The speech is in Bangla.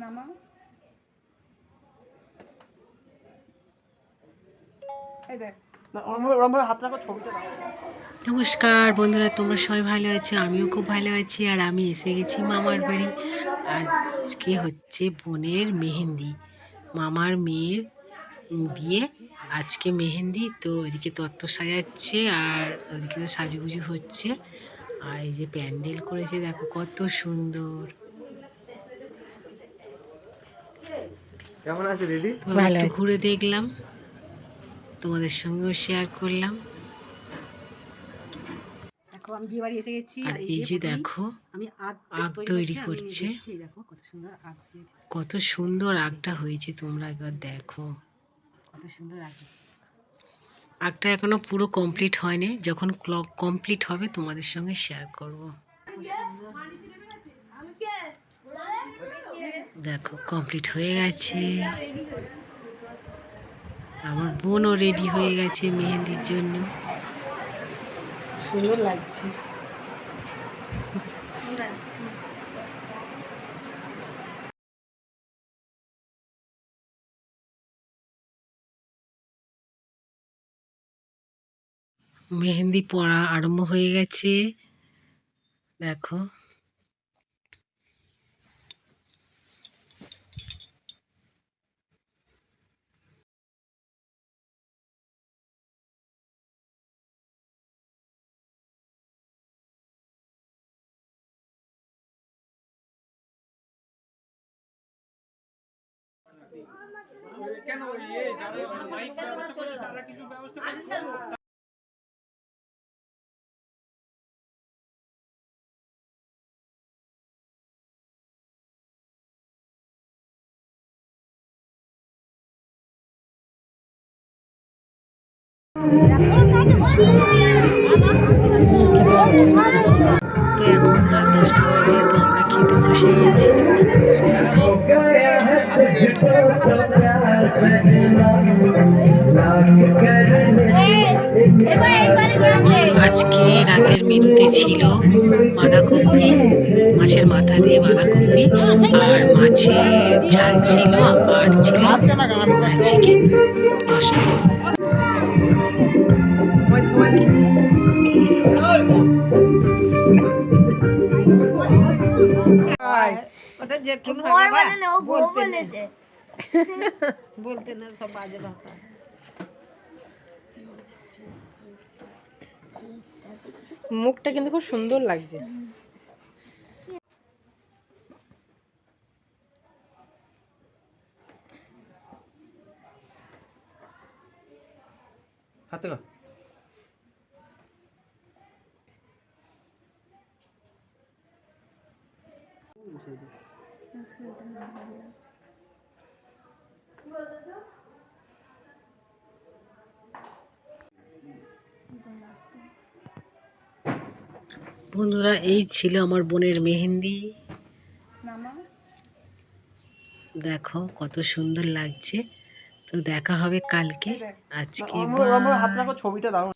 নামা। এই দেখ। না ওরমভাবে ওরমভাবে হাত রাখো ছবিটা দাও। নমস্কার বন্ধুরা তোমরা সবাই ভালো আছো? আমিও খুব ভালো আছি আর আমি এসে গেছি মামার বাড়ি। আজকে হচ্ছে বোনের মেহেন্দি। মামার মেয়ের বিয়ে। আজকে মেহেন্দি তো এদিকে তত্ত্ব সাজাচ্ছে আর ওদিকে তো সাজুগুজু হচ্ছে। আর এই যে প্যান্ডেল করেছে দেখো কত সুন্দর। কেমন আছে দিদি? একটু ঘুরে দেখলাম তোমাদের সঙ্গেও শেয়ার করলাম। আমি বিয়ে বাড়ি এসে গেছি আর এই যে দেখো আমি আগ আগ তৈরি করছে। কত সুন্দর হয়েছে। আগটা হয়েছে তোমরা একবার দেখো। কত সুন্দর আগ হয়েছে। আগটা এখনও পুরো কমপ্লিট হয়নি যখন ক্লক কমপ্লিট হবে তোমাদের সঙ্গে শেয়ার করব। দেখো কমপ্লিট হয়ে গেছে। আমার বোনও রেডি হয়ে গেছে মেহেন্দির জন্য। সুন্দর লাগছে। মেহেন্দি পড়া আরম্ভ হয়ে গেছে। দেখো তো এখন রাত দশটা বাজে তো আমরা খেতে বসে গেছি। আজকে রাতের মেনুতে ছিল বাঁধাকপি মাছের মাথা দিয়ে বাঁধাকপি আর মাছের ঝাল ছিল আর ছিল চিকেন কষা। ওটা জেঠুন বর বলে না ও বউ বলেছে। বলতে না সব বাজে ভাষা মুখটা কিন্তু খুব সুন্দর লাগছে। হাতে গা বন্ধুরা এই ছিল আমার বোনের মেহেন্দি। দেখো কত সুন্দর লাগছে। তো দেখা হবে কালকে। আজকে ছবিটা দাও